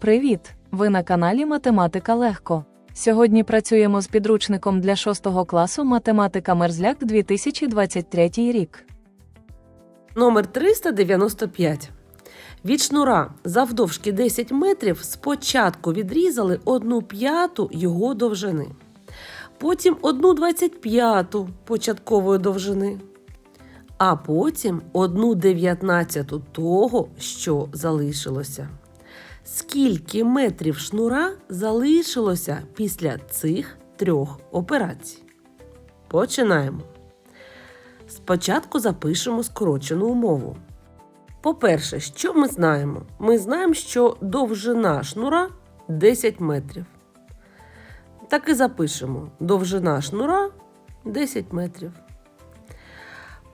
Привіт! Ви на каналі Математика Легко. Сьогодні працюємо з підручником для 6 класу Математика Мерзляк 2023 рік. Номер 395. Від шнура завдовжки 10 метрів спочатку відрізали 1 п'яту його довжини, потім 1 25 початкової довжини, а потім 1 дев'ятнадцяту того, що залишилося. Скільки метрів шнура залишилося після цих трьох операцій? Починаємо. Спочатку запишемо скорочену умову. По-перше, що ми знаємо? Ми знаємо, що довжина шнура 10 метрів. Так і запишемо. Довжина шнура 10 метрів.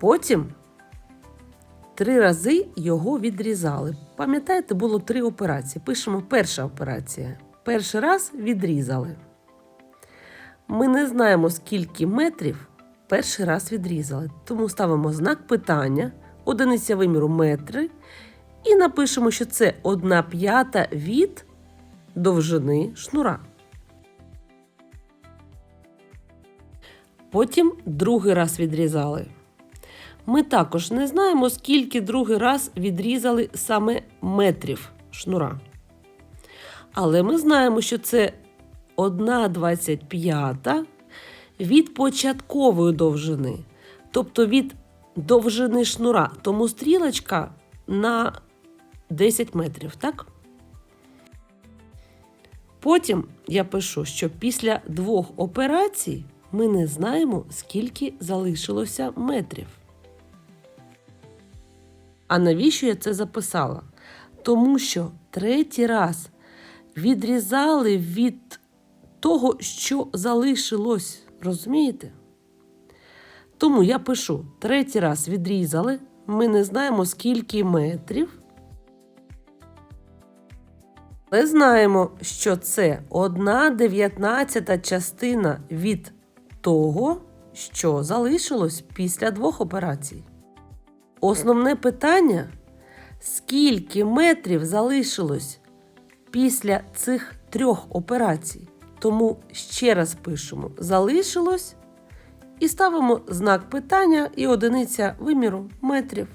Потім три рази його відрізали. Пам'ятаєте, було три операції. Пишемо перша операція. Перший раз відрізали. Ми не знаємо, скільки метрів перший раз відрізали. Тому ставимо знак питання, одиниця виміру метри, і напишемо, що це 1 п'ята від довжини шнура. Потім другий раз відрізали. Ми також не знаємо, скільки другий раз відрізали саме метрів шнура. Але ми знаємо, що це 1,25 від початкової довжини, тобто від довжини шнура. Тому стрілочка на 10 метрів, так? Потім я пишу, що після двох операцій ми не знаємо, скільки залишилося метрів. А навіщо я це записала? Тому що третій раз відрізали від того, що залишилось. Розумієте? Тому я пишу: третій раз відрізали. Ми не знаємо, скільки метрів. Але знаємо, що це одна дев'ятнадцята частина від того, що залишилось після двох операцій. Основне питання: скільки метрів залишилось після цих трьох операцій? Тому ще раз пишемо: залишилось і ставимо знак питання і одиниця виміру метрів.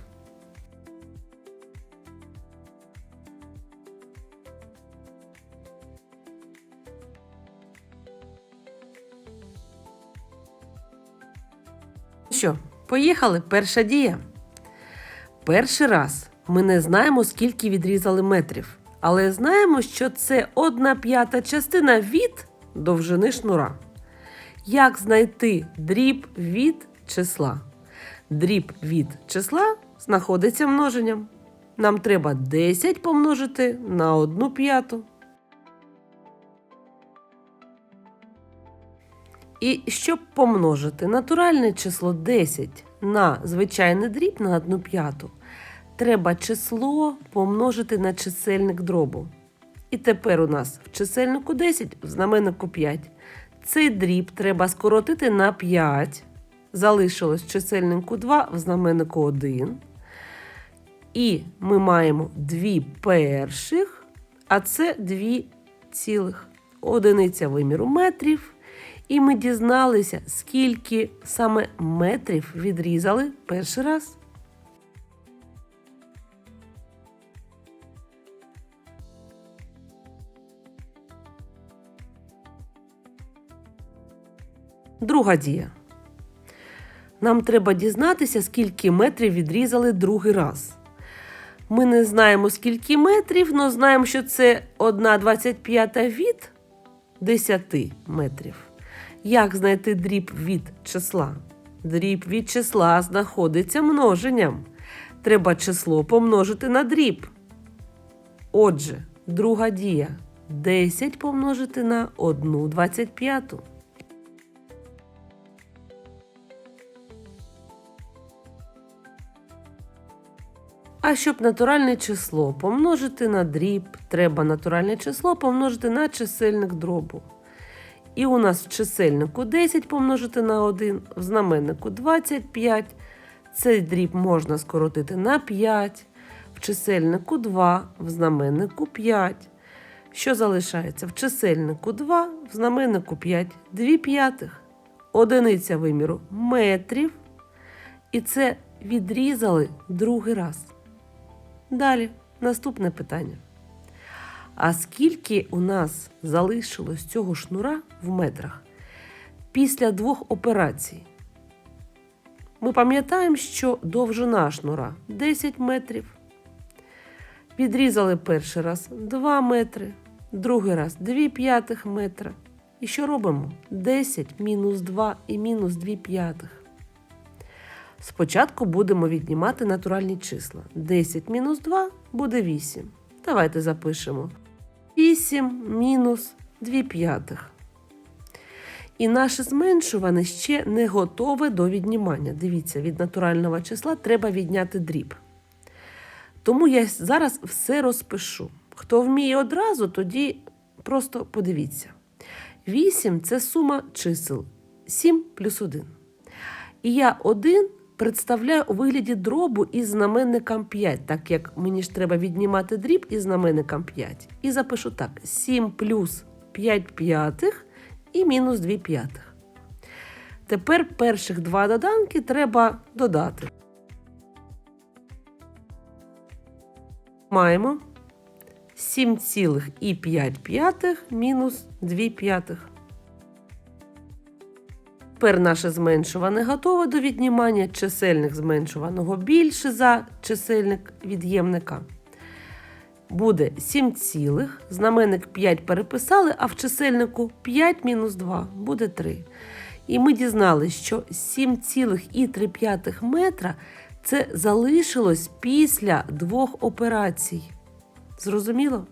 Що, поїхали? Перша дія. Перший раз ми не знаємо, скільки відрізали метрів, але знаємо, що це одна п'ята частина від довжини шнура. Як знайти дріб від числа? Дріб від числа знаходиться множенням. Нам треба 10 помножити на 1 п'яту. І щоб помножити натуральне число 10 на звичайний дріб на 1 п'яту, треба число помножити на чисельник дробу. І тепер у нас в чисельнику 10, в знаменнику 5. Цей дріб треба скоротити на 5. Залишилось в чисельнику 2, в знаменнику 1. І ми маємо 2 перших, а це 2 цілих. Одиниця виміру метрів. І ми дізналися, скільки саме метрів відрізали перший раз. Друга дія. Нам треба дізнатися, скільки метрів відрізали другий раз. Ми не знаємо, скільки метрів, але знаємо, що це 1,25 від 10 метрів. Як знайти дріб від числа? Дріб від числа знаходиться множенням. Треба число помножити на дріб. Отже, друга дія 10 помножити на 1,25. А щоб натуральне число помножити на дріб, треба натуральне число помножити на чисельник дробу. І у нас в чисельнику 10 помножити на 1, в знаменнику 25. Цей дріб можна скоротити на 5, в чисельнику 2, в знаменнику 5. Що залишається? В чисельнику 2, в знаменнику 5, 2 п'ятих, одиниця виміру метрів. І це відрізали другий раз. Далі, наступне питання. А скільки у нас залишилось цього шнура в метрах після двох операцій? Ми пам'ятаємо, що довжина шнура 10 метрів. Відрізали перший раз 2 метри, другий раз 2 п'ятих метра. І що робимо? 10 мінус 2 і мінус 2 п'ятих. Спочатку будемо віднімати натуральні числа. 10 мінус 2 буде 8. Давайте запишемо. 8 мінус 2 п'ятих. І наше зменшуване ще не готове до віднімання. Дивіться, від натурального числа треба відняти дріб. Тому я зараз все розпишу. Хто вміє одразу, тоді просто подивіться. 8 це сума чисел 7 плюс 1. І я 1 представляю у вигляді дробу із знаменником 5, так як мені ж треба віднімати дріб із знаменником 5. І запишу так: 7 плюс 5 п'ятих і мінус 2 п'ятих. Тепер перших два доданки треба додати. Маємо 7,5 мінус 2 п'ятих. Тепер наше зменшуване готове до віднімання. Чисельник зменшуваного більше за чисельник від'ємника. Буде 7 цілих, знаменник 5 переписали, а в чисельнику 5 мінус 2 буде 3. І ми дізналися, що 7,3 метра це залишилось після двох операцій. Зрозуміло?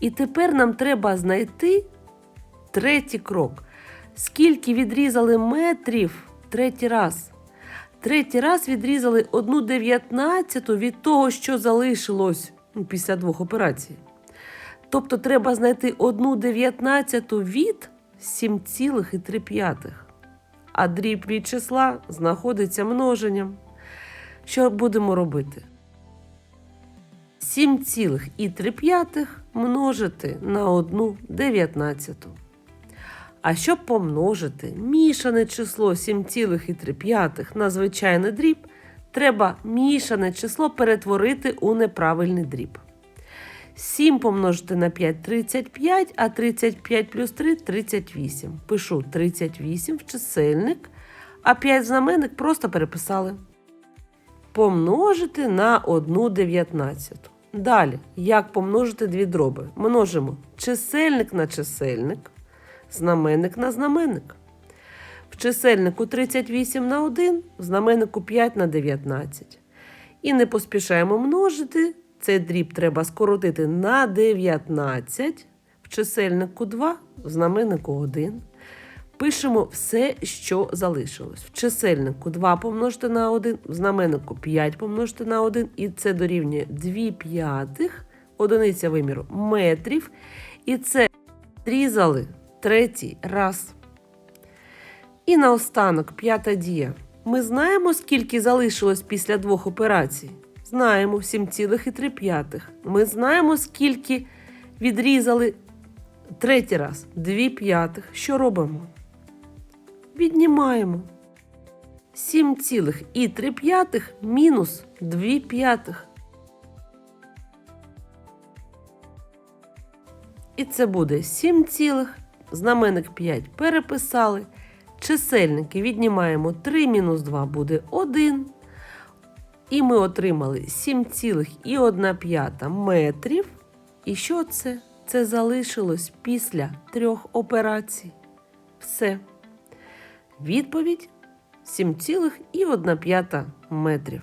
І тепер нам треба знайти третій крок. Скільки відрізали метрів третій раз? Третій раз відрізали 1 дев'ятнадцяту від того, що залишилось ну, після двох операцій. Тобто треба знайти 1 дев'ятнадцяту від 7,3. А дріб від числа знаходиться множенням. Що будемо робити? 7,3 множити на 1 дев'ятнадцяту. А щоб помножити мішане число 7,3 на звичайний дріб, треба мішане число перетворити у неправильний дріб. 7 помножити на 5 35, а 35 плюс 3 38. Пишу 38 в чисельник, а 5 в знаменник просто переписали. Помножити на 1 дев'ятнадцяту. Далі, як помножити дві дроби? Множимо чисельник на чисельник знаменник на знаменник. В чисельнику 38 на 1, в знаменнику 5 на 19. І не поспішаємо множити. Цей дріб треба скоротити на 19, в чисельнику 2, в знаменнику 1. Пишемо все, що залишилось. В чисельнику 2 помножити на 1, в знаменнику 5 помножити на 1, і це дорівнює 2 п'ятих, одиниця виміру метрів. І це зрізали третій раз. І наостанок п'ята дія. Ми знаємо, скільки залишилось після двох операцій. Знаємо 7,3. Ми знаємо, скільки відрізали третій раз 2 п'ятих. Що робимо? Віднімаємо. 7,3 мінус 2 п'ятих. І це буде 7 цілих. Знаменник 5 переписали. Чисельники віднімаємо 3 мінус 2 буде 1. І ми отримали 7,1 метрів. І що це? Це залишилось після трьох операцій. Все. Відповідь 7,1 метрів.